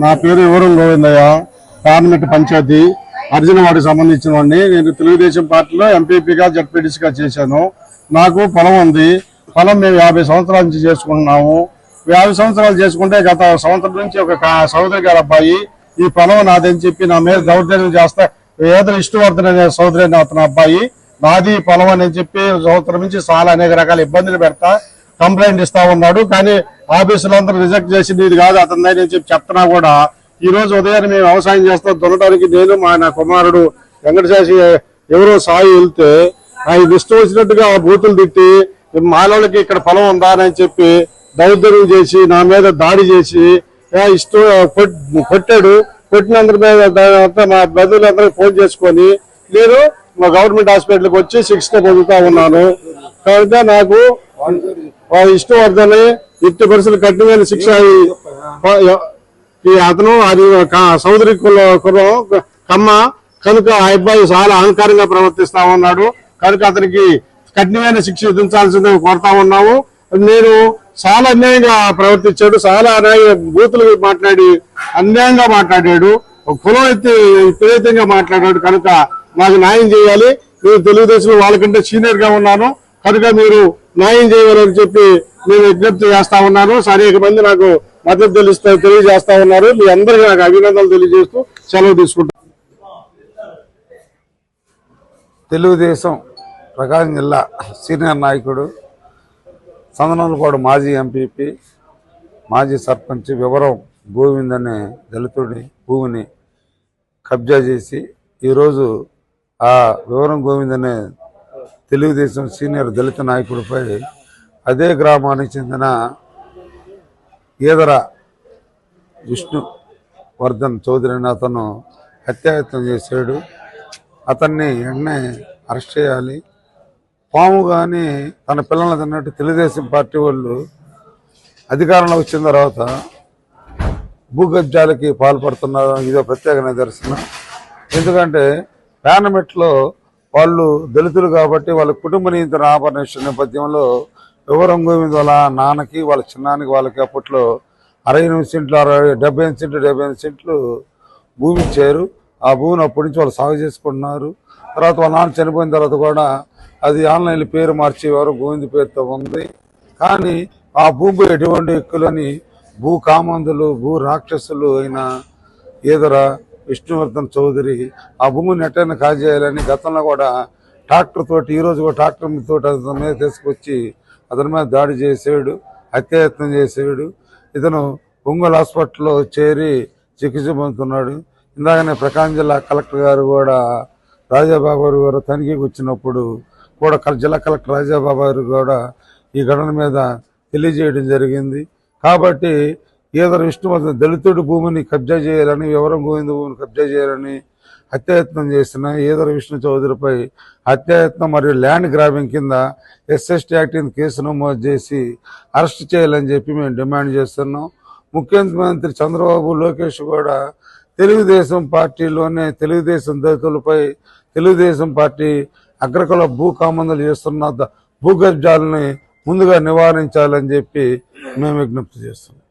నా పేరు వివరం గోవిందయ్య పార్లమెంట్ పంచాయతీ. అర్జునవాడికి సంబంధించిన వాడిని. నేను తెలుగుదేశం పార్టీలో ఎంపీపీగా జడ్పీటీసీగా చేశాను. నాకు పొలం ఉంది. పొలం మేము యాభై సంవత్సరాల నుంచి చేసుకుంటున్నాము. యాభై సంవత్సరాలు చేసుకుంటే గత సంవత్సరం నుంచి ఒక సోదరి గారి అబ్బాయి ఈ పొలం నాదని చెప్పి నా మీద దౌర్జన్యం చేస్తా ఏదో ఇష్టవర్ధన అనే సోదరి అతని అబ్బాయి నాది పొలం అని చెప్పి సంవత్సరం నుంచి చాలా అనేక రకాల ఇబ్బందులు పెడతా కంప్లైంట్ ఇస్తా ఉన్నాడు. కానీ ఆఫీసులో అందరూ రిజెక్ట్ చేసింది ఇది కాదు అతని అని చెప్పి చెప్తున్నా కూడా ఈ రోజు ఉదయాన్నే మేము వ్యవసాయం చేస్తాం. దున్నడానికి నేను మా నా కుమారుడు వెంకటశాసి ఎవరో సాయి వెళ్తే ఆయన ఇష్టం వచ్చినట్టుగా ఆ బూతులు తిట్టి మాలోళ్ళకి ఇక్కడ పొలం ఉందా అని చెప్పి దౌర్జన్యం చేసి నా మీద దాడి చేసి "ఏ, ఇష్టం కొట్- కొట్టాడు. కొట్టినందుకు మీద మా బంధువులందరికీ ఫోన్ చేసుకొని నేను మా గవర్నమెంట్ హాస్పిటల్కి వచ్చి చికిత్స పొందుతా ఉన్నాను. కనుక నాకు వాళ్ళ ఇష్టం వద్దని ఎట్టి పరిస్థితులు కఠినమైన శిక్ష ఈ- అతను అది ఒక సోదరి కుల- కులం కమ్మ. కనుక ఆ అబ్బాయి చాలా అహంకారంగా ప్రవర్తిస్తా ఉన్నాడు. కనుక అతనికి కఠినమైన శిక్ష విధించాల్సిందే కోరుతా ఉన్నాము. నేను చాలా అన్యాయంగా ప్రవర్తించాడు. చాలా అన్యాయ బూతులు మాట్లాడి అన్యాయంగా మాట్లాడాడు. కులం అయితే విపరీతంగా మాట్లాడాడు. కనుక నాకు న్యాయం చేయాలి. నేను తెలుగుదేశం వాళ్ళకంటే సీనియర్గా ఉన్నాను. కనుక మీరు న్యాయం చేయాలని చెప్పి నేను విజ్ఞప్తి చేస్తా ఉన్నాను. అనేక మంది నాకు మద్దతు తెలుస్తా తెలియజేస్తా ఉన్నారు. మీ అందరికీ నాకు అభినందనలు తెలియజేస్తూ సెలవు తీసుకుంటాను తెలుగుదేశం ప్రకాశం జిల్లా సీనియర్ నాయకుడు సందనంలపాడు మాజీ ఎంపీపీ మాజీ సర్పంచ్ వివరం గోవింద్ అనే దళితుడి భూమిని కబ్జా చేసి ఈరోజు ఆ వివరం గోవింద్ అనే తెలుగుదేశం సీనియర్ దళిత నాయకుడిపై అదే గ్రామానికి చెందిన ఈదర విష్ణువర్ధన్ చౌదరిని చౌదరి అతను హత్యాయత్నం చేశాడు. అతన్ని వెంటనే అరెస్ట్ చేయాలి. పాము కానీ తన పిల్లల్ని తిన్నట్టు తెలుగుదేశం పార్టీ వాళ్ళు అధికారంలో వచ్చిన తర్వాత భూగబ్జాలకి పాల్పడుతున్నారు. ఇదో ప్రత్యేక నిదర్శనం. ఎందుకంటే పార్లమెంట్లో వాళ్ళు దళితులు కాబట్టి వాళ్ళ కుటుంబ నియంత్రణ ఆపరేషన్ నేపథ్యంలో వివరం గోవింద్ వాళ్ళ నాన్నకి వాళ్ళ చిన్నానికి వాళ్ళకి అప్పట్లో అరవై ఎనిమిది సెంట్లు అరవై డెబ్బై ఎనిమిది సెంట్లు డెబ్బై ఎనిమిది సెంట్లు భూమి ఇచ్చారు. ఆ భూమిని అప్పటి నుంచి వాళ్ళు సాగు చేసుకుంటున్నారు. తర్వాత వాళ్ళ నాన్న చనిపోయిన తర్వాత కూడా అది ఆన్లైన్లో పేరు మార్చి ఎవరు పేరుతో ఉంది. కానీ ఆ భూమి ఎటువంటి ఎక్కులని భూ కామందులు భూ రాక్షసులు అయిన ఈదరా విష్ణువర్ధన్ చౌదరి ఆ భూమిని ఎట్టైనా కాజేయాలని గతంలో కూడా ట్రాక్టర్ తోటి ఈరోజు కూడా ట్రాక్టర్ తోటి అతని మీద తీసుకొచ్చి అతని మీద దాడి చేసేవాడు హత్యాయత్నం చేసేవాడు. ఇతను ఒంగోలు హాస్పిటల్లో చేరి చికిత్స పొందుతున్నాడు. ఇందాకనే ప్రకాశం జిల్లా కలెక్టర్ గారు కూడా రాజాబాబు గారు తనిఖీకి వచ్చినప్పుడు కూడా జిల్లా కలెక్టర్ రాజాబాబు గారు కూడా ఈ ఘటన మీద తెలియజేయడం జరిగింది. కాబట్టి ఈదరు విష్ణువర్ధన్ దళితుడి భూమిని కబ్జా చేయాలని వివరం గోవింద భూమిని కబ్జా చేయాలని హత్యాయత్నం చేసిన ఈదర విష్ణు చౌదరిపై హత్యాయత్నం మరియు ల్యాండ్ గ్రాబింగ్ కింద ఎస్ఎస్టీ యాక్ట్ కింద కేసు నమోదు చేసి అరెస్ట్ చేయాలని చెప్పి మేము డిమాండ్ చేస్తున్నాం. ముఖ్యమంత్రి చంద్రబాబు లోకేష్ కూడా తెలుగుదేశం పార్టీలోనే తెలుగుదేశం దళితులపై తెలుగుదేశం పార్టీ అగ్రకుల భూ కామందులు చేస్తున్న భూగర్భాలని భూగర్జాలని ముందుగా నివారించాలని చెప్పి మేము విజ్ఞప్తి చేస్తున్నాం.